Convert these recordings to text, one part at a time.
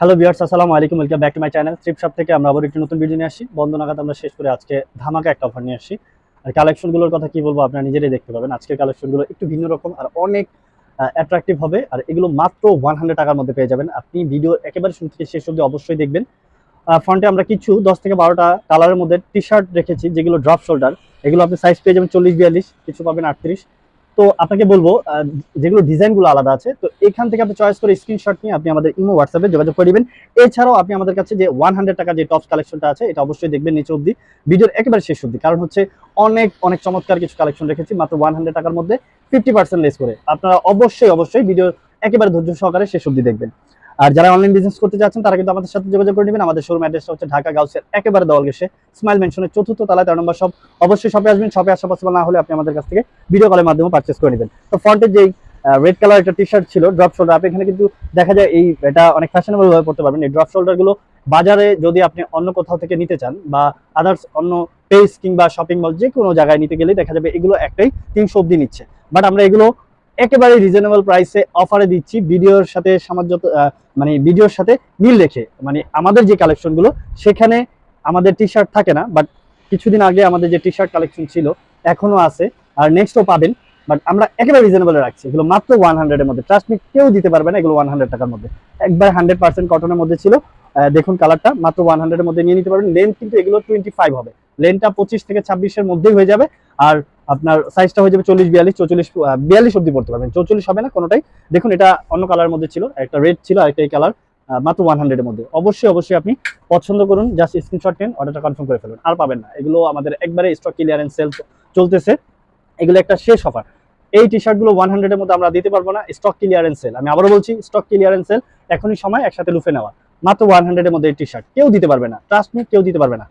Hello viewers আসসালামু আলাইকুম। Welcome back to my channel trip shop থেকে আমরা আবার একটি নতুন ভিডিও নিয়ে আসি বন্ধ নাগাদ আমরা শেষ করে আজকে ধামাকা একটা অফার নিয়ে আসি আর কালেকশনগুলোর কথা কি বলব আপনারা নিজেরাই দেখতে পাবেন। আজকের কালেকশনগুলো একটু ভিন্ন রকম আর অনেক অ্যাট্রাকটিভ হবে। আর এগুলো মাত্র ওয়ান হান্ড্রেড টাকার মধ্যে পেয়ে যাবেন। আপনি ভিডিও একেবারে শুরু থেকে শেষ অবধি অবশ্যই দেখবেন। ফ্রন্টে আমরা কিছু দশ থেকে বারোটা কালারের মধ্যে টি শার্ট রেখেছি, যেগুলো ড্রপ শোল্ডার এগুলো আপনি সাইজ পেয়ে যাবেন চল্লিশ, বিয়াল্লিশ, কিছু পাবেন আটত্রিশ। তো আপনাকে বলব যেগুলো ডিজাইনগুলো আলাদা আছে, তো এখান থেকে আপনি চয়েস করে স্ক্রিনশট নিয়ে আপনি আমাদের ইমো হোয়াটসঅ্যাপে যোগাযোগ করে দিবেন এছাড়াও আপনি আমাদের কাছে যে ওয়ান হান্ড্রেড টাকা যে টপস কালেকশনটা আছে, এটা অবশ্যই দেখবেন নিচে অব্দি ভিডিওর একেবারে শেষ অব্দি কারণ হচ্ছে অনেক অনেক চমৎকার কিছু কালেকশন রেখেছি, মাত্র ওয়ান হান্ড্রেড টাকার মধ্যে ফিফটি পার্সেন্ট লেস করে। আপনারা অবশ্যই অবশ্যই ভিডিও একেবারে ধৈর্য সহকারে শেষ অব্দি দেখবেন। আর যারা অনলাইন বিজনেস করতে চাচ্ছেন তারা কিন্তু আমাদের সাথে যোগাযোগ করে নেবেন। আমাদের শোরুম অ্যাড্রেসটা হচ্ছে ঢাকা গাউসের একেবারে দেওয়াল গেছে স্মাইল মেনশনের চতুর্থ তলায়। তেরো নম্বর সব অবশ্যই শপে আসবেন। শপে আসা পসিবল না হলে আপনি আমাদের কাছ থেকে ভিডিও কলের মাধ্যমে পারচেস করে নেবেন। তো ফ্রন্টের যেই রেড কালার একটা টি শার্ট ছিল ড্রপ শোল্ডার আপনি এখানে কিন্তু দেখা যায় এই, এটা অনেক ফ্যাশনেবল ভাবে পড়তে পারবেন। এই ড্রপ শোল্ডারগুলো বাজারে যদি আপনি অন্য কোথাও থেকে নিতে চান বা আদার্স অন্য পেজ কিংবা শপিং মল যে কোনো জায়গায় নিতে গেলে দেখা যাবে এগুলো একটাই তিনশো অব্দি নিচ্ছে। বাট আমরা এগুলো একেবারে রিজনেবল প্রাইসে অফারে দিচ্ছি। ভিডিওর সাথে সামঞ্জত মানে ভিডিওর সাথে মিল রেখে মানে আমাদের যে কালেকশনগুলো সেখানে আমাদের টি শার্ট থাকে না বাট কিছুদিন আগে আমাদের যে টি শার্ট কালেকশন ছিল, এখনও আছে। আর নেক্সটও পাবেন বাট আমরা একেবারে রিজনেবল রাখছি। এগুলো মাত্র ওয়ান হান্ড্রেডের মধ্যে। ট্রাস্ট মি কেউ দিতে পারবে না এগুলো ওয়ান হান্ড্রেড টাকার মধ্যে। একবার হান্ড্রেড পার্সেন্ট কটনের মধ্যে ছিল দেখুন কালারটা মাত্র ওয়ান হান্ড্রেডের মধ্যে নিয়ে নিতে পারবেন লেন্থ কিন্তু এগুলো টোয়েন্টি ফাইভ হবে। লেনটা পঁচিশ থেকে ছাব্বিশের মধ্যেই হয়ে যাবে। আর আপনার সাইজটা হয়ে যাবে চল্লিশ, বিয়াল্লিশ, চৌচল্লিশ বিয়াল্লিশ অব্দি পড়তে পারবেন। চৌচল্লিশ হবে না কোনোটাই। দেখুন, এটা অন্য কালার মধ্যে ছিল, একটা রেড ছিল, আর একটা এই কালার মাত্র ওয়ান হান্ড্রেডের মধ্যে। অবশ্যই অবশ্যই আপনি পছন্দ করুন জাস্ট স্ক্রিনশট নেন অর্ডারটা কনফার্ম করে ফেলুন। আর পাবেন না। এগুলো আমাদের একবারে স্টক ক্লিয়ারেন্স সেল চলতেছে। এগুলো একটা শেষ অফার এই টি শার্টগুলো ওয়ান হান্ড্রেডের মধ্যে আমরা দিতে পারব না। স্টক ক্লিয়ারেন্স সেল আমি আবারও বলছি স্টক ক্লিয়ারেন্স সেল এখনই সময় একসাথে লুফে নেওয়া। মাত্র ওয়ান হান্ড্রেডের মধ্যে এই টি শার্ট কেউ দিতে পারবে না। ট্রাস্ট মি কেউ দিতে পারবে না।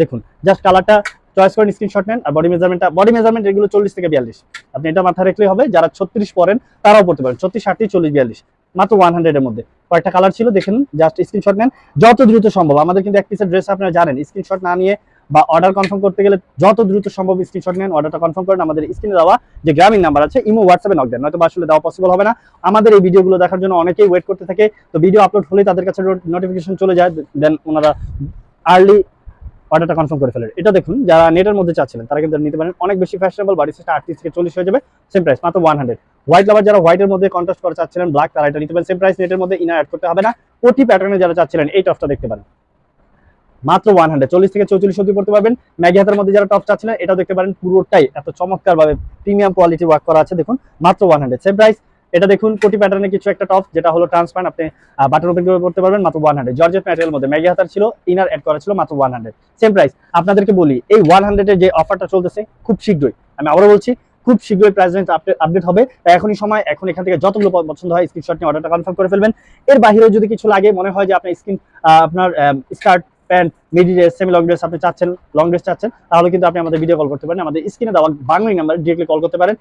দেখুন জাস্ট কালারটা চয়েস করেন স্ক্রিনশট নেন আর বডি মেজারমেন্টটা বডি মেজারমেন্ট এগুলো চল্লিশ থেকে বিয়াল্লিশ। আপনি এটা মাথায় রাখলেই হবে, যারা ছত্রিশ পরেন, তারাও পড়তে পারেন। ছত্রিশ ষাটটি চল্লিশ, বিয়াল্লিশ। মাত্র ওয়ান হান্ড্রেডের মধ্যে। কয়েকটা কালার ছিল দেখেন জাস্ট স্ক্রিনশট নেন। যত দ্রুত সম্ভব। আমাদের কিন্তু এক পিসের ড্রেস আপনারা জানেন স্ক্রিনশট না নিয়ে বা অর্ডার কনফার্ম করতে গেলে যত দ্রুত সম্ভব স্ক্রিনশট নেন অর্ডারটা কনফার্ম করেন আমাদের স্ক্রিনে দেওয়া যে গ্রামীণ নাম্বার আছে, ইমো হোয়াটসঅ্যাপে নক দেন নয়তো আসলে দেওয়া পসিবল হবে না। আমাদের এই ভিডিওগুলো দেখার জন্য অনেকেই ওয়েট করতে থাকে। তো ভিডিও আপলোড হলেই তাদের কাছে নোটিফিকেশন চলে যায় দেন ওনারা আর্লি অর্ডারটা কনফার্ম করে ফেলেন। এটা দেখুন, যারা নেটের মধ্যে চাচ্ছিলেন, তারা কিন্তু নিতে পারেন। অনেক বেশি ফ্যাশনেবল বাড়ি সেটা আটত্রিশ থেকে চল্লিশ হয়ে যাবে সেম প্রাইস মাত্র ওয়ান হান্ড্রেড হোয়াইট লাভার যারা হোয়াইটের মধ্যে কন্ট্রাস্ট করা চাচ্ছিলেন ব্ল্যাক তারা এটা নিতে পারেন। সেম প্রাইস নেটের মধ্যে ইনার অ্যাড করতে হবে না। প্রতি প্যাটার্নে যারা চাচ্ছিলেন, এই টপটা দেখতে পারেন। মাত্র ওয়ান হান্ড্রেড চল্লিশ থেকে চৌচল্লিশ অব্দি পড়তে পারবেন। ম্যাগি হাতের মধ্যে যারা টপ চাচ্ছিলেন এটাও দেখতে পারেন, পুরোটাই এত চমৎকার ভাবে প্রিমিয়াম কোয়ালিটি ওয়ার্ক করা আছে। দেখুন, মাত্র ওয়ান হান্ড্রেড সেম প্রাইস এটা দেখুন, কোটি প্যাটার্নে কিছু একটা টপ যেটা হলো ট্রান্সপারেন্ট আপনি বাটন ওপেন করে পড়তে পারবেন, মাত্র ওয়ান হান্ড্রেড জর্জেট ম্যাটেরিয়াল মধ্যে ম্যাগি হাতার ছিল ইনার অ্যাড করা ছিল, মাত্র ওয়ান হান্ড্রেড সেম প্রাইস আপনাদেরকে বলি, এই ওয়ান হান্ড্রেডের যে অফারটা চলতেছে, খুব শীঘ্রই। আমি আবারও বলছি, খুব শীঘ্রই প্রাইস রেঞ্জ আপডেট হবে। তাই এখনই সময়, এখন এখান থেকে যতগুলো পছন্দ হয় স্ক্রিনশট নিয়ে অর্ডারটা কনফার্ম করে ফেলবেন। এর বাইরেও যদি কিছু লাগে, মনে হয় যে আপনার স্ক্রিন আপনার skirt pant midi dress semi long dress আপনি চাচ্ছেন লং ড্রেস চাচ্ছেন, তাহলে কিন্তু আপনি আমাদের ভিডিও কল করতে পারেন। আমাদের স্ক্রিনে দেওয়া বাংলায় নাম্বার ডিরেক্টলি কল করতে পারেন।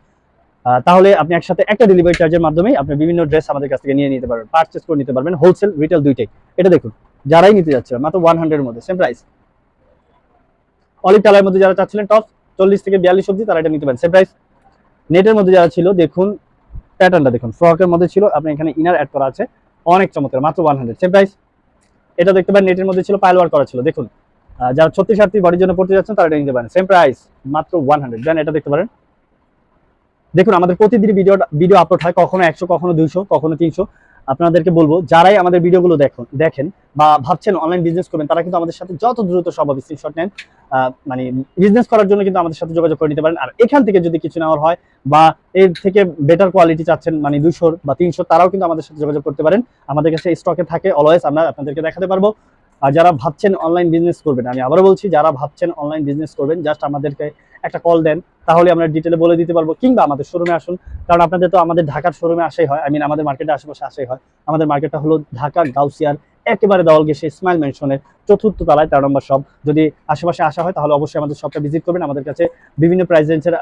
তাহলে আপনি একসাথে একটা ডেলিভারি চার্জের মাধ্যমেই আপনি বিভিন্ন ড্রেস আমাদের কাছ থেকে নিয়ে নিতে পারবেন পারচেস করে নিতে পারবেন হোলসেল রিটেল দুইটাই। এটা দেখুন, যারাই নিতে যাচ্ছে, মাত্র ওয়ান হান্ড্রেড মধ্যে সেম প্রাইস অলিভ কালারের মধ্যে যারা চাচ্ছিলেন টপ চল্লিশ থেকে বিয়াল্লিশ অব্দি তারা এটা নিতে পারেন সেম প্রাইস নেটের মধ্যে যারা ছিল, দেখুন প্যাটার্নটা দেখুন ফ্রকের মধ্যে ছিল, আপনি এখানে ইনার অ্যাড করা আছে, অনেক চমৎকার, মাত্র ওয়ান হান্ড্রেড সেম প্রাইস এটা দেখতে পারেন নেটের মধ্যে ছিল পাইল ওয়ার করা ছিল, দেখুন। যারা ছত্রিশ আটত্রিশ বাড়ির জন্য পড়তে যাচ্ছেন, তারা এটা নিতে পারেন। সেম প্রাইস মাত্র ওয়ান হান্ড্রেড দেন এটা দেখতে পারেন। দেখুন, আমাদের প্রতিদিন ভিডিও ভিডিও আপলোড হয়, কখনো একশো, কখনো দুইশো, কখনো তিনশো। আপনাদেরকে বলব, যারাই আমাদের ভিডিওগুলো দেখুন দেখেন বা ভাবছেন অনলাইন বিজনেস করবেন, তারা কিন্তু আমাদের সাথে যত দ্রুত সম্ভব স্ক্রিনশট নেন। মানে বিজনেস করার জন্য কিন্তু আমাদের সাথে যোগাযোগ করে নিতে পারেন। আর এখান থেকে যদি কিছু নেওয়ার হয় বা এর থেকে বেটার কোয়ালিটি চাচ্ছেন মানে দুশো বা তিনশো, তারাও কিন্তু আমাদের সাথে যোগাযোগ করতে পারেন। আমাদের কাছে স্টকে থাকে অলওয়েজ আমরা আপনাদেরকে দেখাতে পারব। আর যারা ভাবছেন অনলাইন বিজনেস করবেন, আমি আবারও বলছি, যারা ভাবছেন অনলাইন বিজনেস করবেন জাস্ট আমাদেরকে একটা কল দেন, তাহলে আমরা ডিটেলে বলে দিতে পারব। কিংবা আমাদের শোরুমে আসুন, কারণ আপনাদের তো আমাদের ঢাকার শোরুমে আসাই হয়। আই মিন আমাদের মার্কেটে আশেপাশে আসাই হয়। আমাদের মার্কেটটা হলো ঢাকা, গাউসিয়ার, একেবারে দেওয়াল গেছে স্মাইল মেনশনের চতুর্থ তলায় তেরো নম্বর শপ যদি আশেপাশে আসা হয়, তাহলে অবশ্যই আমাদের শপটা ভিজিট করবেন। আমাদের কাছে বিভিন্ন প্রাইস রেঞ্জের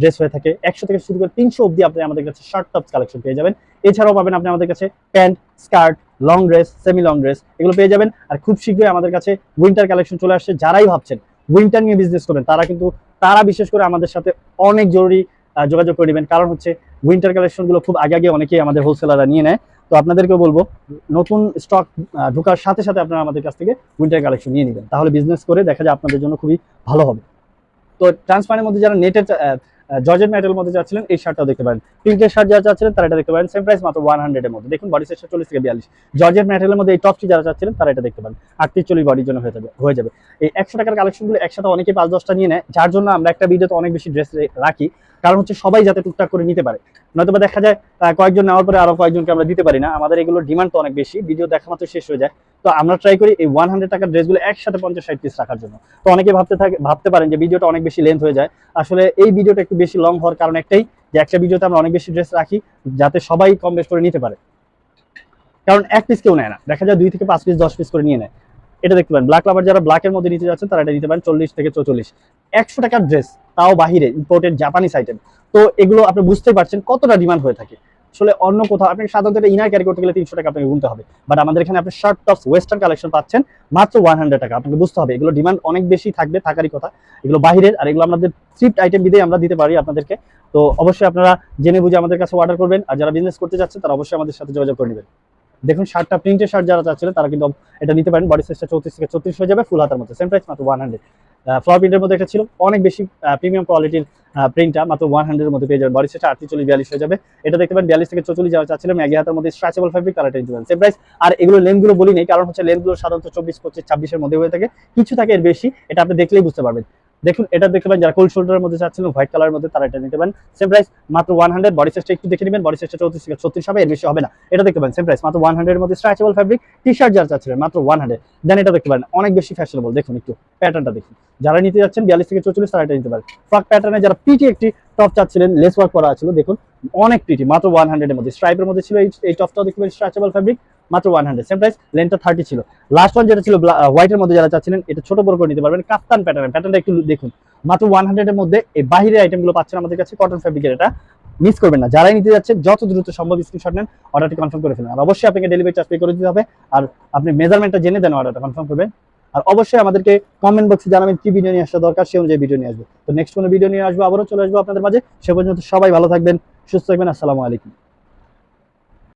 ড্রেস হয়ে থাকে। একশো থেকে শুরু করে তিনশো অব্দি আপনি আমাদের কাছে শার্ট টপস কালেকশন পেয়ে যাবেন। এছাড়াও পাবেন আপনি আমাদের কাছে pant skirt long dress semi long dress এগুলো পেয়ে যাবেন। আর খুব শীঘ্রই আমাদের কাছে উইন্টার কালেকশন চলে আসছে। যারাই ভাবছেন উইন্টার নিয়ে বিজনেস করেন তারা কিন্তু, তারা বিশেষ করে আমাদের সাথে অনেক জরুরি যোগাযোগ করে নেবেন। কারণ হচ্ছে উইন্টার কালেকশনগুলো খুব আগে আগে অনেকেই আমাদের হোলসেলাররা নিয়ে নেয়। তো আপনাদেরকে বলব, নতুন স্টক ঢোকার সাথে সাথে আপনারা আমাদের কাছ থেকে উইন্টার কালেকশন নিয়ে নেবেন। তাহলে বিজনেস করে দেখা যায় আপনাদের জন্য খুবই ভালো হবে। তো ট্রান্সফারের মধ্যে যারা নেটের জর্জেট মেটাল মধ্যে যাচ্ছিলেন, এই শার্টটা দেখতে পারেন। পিঙ্কের শার্ট যারা চাচ্ছিলেন তারা এটা দেখতে পারেন। সেম প্রাইস মাত্র ওয়ান হান্ড্রেডের মধ্যে। দেখুন বডি সাইজটা চল্লিশ থেকে বিয়াল্লিশ। জর্জেট ম্যাটেরিয়ালের মধ্যে এই টপটি যারা চাচ্ছিলেন তারা এটা দেখতে পারেন। আটত্রিশ চল্লিশ বডির জন্য হয়ে যাবে হয়ে যাবে। এই একশো টাকার কালেকশনগুলো একসাথে অনেকে পাঁচ দশটা নিয়ে নেয়। যার জন্য আমরা একটা ভিডিওতে অনেক বেশি ড্রেস রাখি। কারণ হচ্ছে সবাই যাতে টুকটাক করে নিতে পারে। নয়তোবা দেখা যায় কয়েকজন নেওয়ার পরে আরও কয়েকজনকে আমরা দিতে পারি না। আমাদের এগুলোর ডিমান্ড তো অনেক বেশি। ভিডিও দেখা মাত্র শেষ হয়ে যায়। তো আমরা ট্রাই করি এই ওয়ান হান্ড্রেড টাকার ড্রেসগুলো একসাথে পঞ্চাশ ষাট পিস রাখার জন্য। তো অনেকে ভাবতে থাকে, ভাবতে পারেন যে ভিডিওটা অনেক বেশি লেন্থ হয়ে যায়। আসলে এই ভিডিওটা একটু বেশি লং হওয়ার কারণ একটাই যে একটা ভিডিওতে আমরা অনেক বেশি ড্রেস রাখি যাতে সবাই কম বেশ করে নিতে পারে। কারণ এক পিস কেউ নেয় না। দেখা যায় দুই থেকে পাঁচ পিস দশ পিস করে নিয়ে নেয়। এটা দেখতে পারেন ব্ল্যাক লাভার যারা ব্ল্যাকের মধ্যে নিতে যাচ্ছেন, তারা এটা নিতে পারেন চল্লিশ থেকে চৌচল্লিশ। একশো টাকার ড্রেস তাও বাহিরে ইম্পোর্টেড জাপানিজ আইটেম তো এগুলো আপনি বুঝতেই পারছেন কতটা ডিমান্ড হয়ে থাকে। আসলে অন্য কোথাও, আপনি সাধারণত এটা ইনার ক্যারি করতে গেলে তিনশো টাকা আপনাকে গুনতে হবে। বাট আমাদের এখানে আপনি শার্ট টপস ওয়েস্টার্ন কালেকশন পাচ্ছেন, মাত্র ওয়ান হান্ড্রেড টাকা। আপনাকে বুঝতে হবে, এগুলো ডিমান্ড অনেক বেশি থাকবে থাকারই কথা। এগুলো বাহিরের, আর এগুলো আমাদের থ্রিফট আইটেম বিদেই আমরা দিতে পারি আপনাদেরকে। তো অবশ্যই আপনারা জেনে বুঝে আমাদের কাছে অর্ডার করবেন। আর যারা বিজনেস করতে যাচ্ছেন, তারা অবশ্যই আমাদের সাথে যোগাযোগ করে নেবেন। দেখুন শার্টটা প্রিন্টের শার্ট যারা চাচ্ছিলেন, তারা কিন্তু এটা নিতে পারেন। বডি সাইজটা চৌত্রিশ থেকে ছত্রিশ হয়ে যাবে ফুল হাতের মধ্যে। সেম প্রাইস মাত্র ওয়ান হান্ড্রেড ফ্লাওয়ার প্রিন্টের মধ্যে একটা ছিল। অনেক বেশি প্রিমিয়াম কোয়ালিটির প্রিন্টটা মাত্র ওয়ান হান্ড্রেডের মধ্যে পেয়ে যাবেন। বডি সেটা আটত্রিশ চল্লিশ বিয়াল্লিশ হয়ে যাবে। এটা দেখতে পারেন, বিয়াল্লিশ থেকে চল্লিশ যাওয়া চাচ্ছিলাম ম্যাগি হাতের মধ্যে স্ট্রেচেবল ফ্যাব্রিক কালার পারেন। সেম প্রাইস আর এগুলো লেনগুলো বলি নেই, কারণ হচ্ছে লেনগুলো সাধারণত চব্বিশ, পঁচিশ, ছাব্বিশের মধ্যে হয়ে থাকে। কিছু থাকে এর বেশি, এটা আপনি দেখলেই বুঝতে পারবেন। দেখুন, এটা দেখতে পারেন, যারা কোল্ড শোল্ডারের মধ্যে চাচ্ছিলেন হোয়াইট কালারের মধ্যে, তারা এটা নিতে পারেন। সেম প্রাইস মাত্র ওয়ান হান্ড্রেড বডি সাইজটা একটু দেখে নেবেন বডি সাইজটা চৌত্রিশ থেকে ছত্রিশ হবে, এর বেশি হবে না। এটা দেখতে পারেন সেম প্রাইস মাত্র ওয়ান হান্ড্রেডের মধ্যে স্ট্রেচেবল ফ্যাব্রিক টি শার্ট যারা চাচ্ছিলেন, মাত্র ওয়ান হান্ড্রেড দেন এটা দেখতে পারেন, অনেক বেশি ফ্যাশনেবল দেখুন একটু প্যাটার্নটা দেখুন। যারা নিতে যাচ্ছেন, বিয়াল্লিশ থেকে চৌচল্লিশ, তারা এটা নিতে পারেন। ফ্রক প্যাটার্নে যারা পিটি একটি টপ চাচ্ছিলেন লেস ওয়ার্ক করা ছিল, দেখুন, অনেক পিটি মাত্র ওয়ান হান্ড্রেডের মধ্যে। স্ট্রাইপের মধ্যে ছিল এই টপটাও দেখতে পারেন স্ট্রেচেবল ফ্যাব্রিক মাত্র ওয়ান হান্ড্রেড সেম প্রাইস লেন্থটা থার্টি ছিল। লাস্ট ওয়ান যেটা ছিল হোয়াইটের মধ্যে যারা চাচ্ছিলেন, এটা ছোট বড় করে নিতে পারবেন কাপ্তান প্যাটার্ন প্যাটার্নটা একটু দেখুন। মাত্র ওয়ান হান্ড্রেডের মধ্যে এই বাহিরের আইটেমগুলো পাচ্ছেন আমাদের কাছে কটন ফ্যাব্রিকের এটা মিস করবেন না। যারাই নিতে যাচ্ছেন, যত দ্রুত সম্ভব স্ক্রিনশট নেন অর্ডারটি কনফার্ম করে ফেলেন। আর অবশ্যই আপনাকে ডেলিভারি চার্জ পে করে দিতে হবে। আর আপনি মেজারমেন্টটা জেনে দেন অর্ডারটা কনফার্ম করবেন। আর অবশ্যই আমাদেরকে কমেন্ট বক্সে জানাবেন, কি ভিডিও নিয়ে আসা দরকার সে অনুযায়ী ভিডিও নিয়ে আসব। তো নেক্সট কোনো ভিডিও নিয়ে আসব, আবারও চলে আসব আপনাদের মাঝে। সে পর্যন্ত সবাই ভালো থাকবেন, সুস্থ থাকবেন, আসসালামু আলাইকুম।